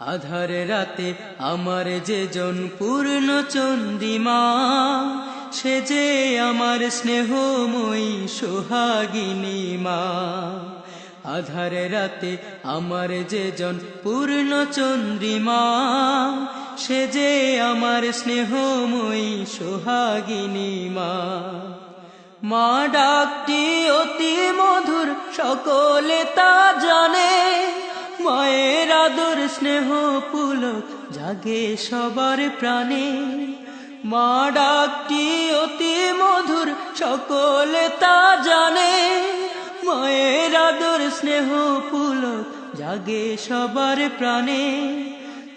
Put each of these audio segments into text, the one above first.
আধার রাতে আমার যে জন পূর্ণ চন্দ্রিমা, সে যে আমার স্নেহময়ী সোহাগিনী মা। আধার রাতে আমার যে জন পূর্ণ চন্দ্রিমা, সে যে আমার স্নেহময়ী সোহাগিনী মা। মা ডাকটি অতি মধুর, সকলে তা স্নেহ পুলক জাগে সবার প্রাণে। মা ডাকটি অতি মধুর, সকলে তা জানে। মায়ের আদর স্নেহ পুলক জাগে সবার প্রাণে।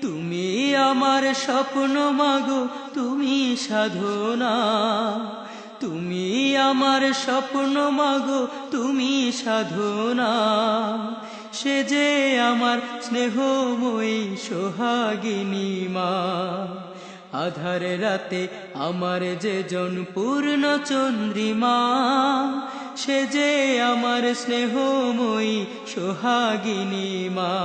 তুমি আমার স্বপ্ন মাগো, তুমি সাধনা। তুমি আমার স্বপ্ন মাগো, তুমি সাধনা। সে যে আমার স্নেহময়ী সোহাগিনী মা। আধার রাতে আমার যে জন পূর্ণ চন্দ্রিমা, সে যে আমার স্নেহময়ী সোহাগিনী মা।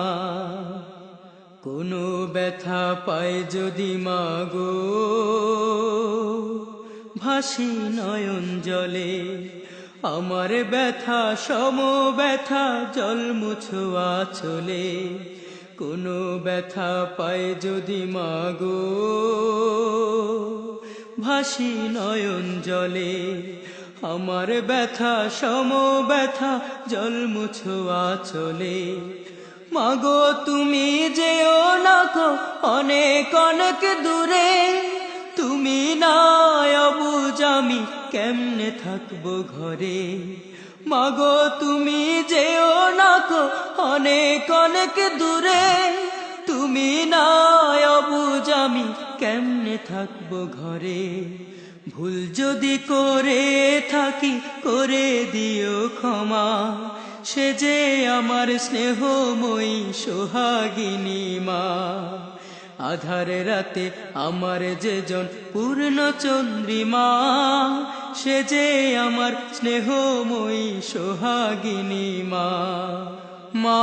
কোনো ব্যথা পায় যদি মাগো ভাসি নয়ন জলে আমার ব্যথা, সম ব্যথা, জল মুছোয়া চলে। কোনো ব্যথা পায় যদি মাগো। ভাসি নয়ন জলে। আমার ব্যথা, সম ব্যথা, জল মুছোয়া চলে। মাগো, তুমি যেও না অনেক অনেক দূরে। তুমি না কেমনে থাকব ঘরে? মাগো, তুমি যেও না গো অনেক অনেক দূরে। তুমি না অবুজ আমি কেমনে থাকব ঘরে? ভুল যদি করে থাকি, করে দিও ক্ষমা। সে যে আমার স্নেহময়ী সোহাগিনী মা। আধার রাতে আমার যেজন পূর্ণ চন্দ্রিমা সে যে আমার স্নেহময়ী সোহাগিনী মা। মা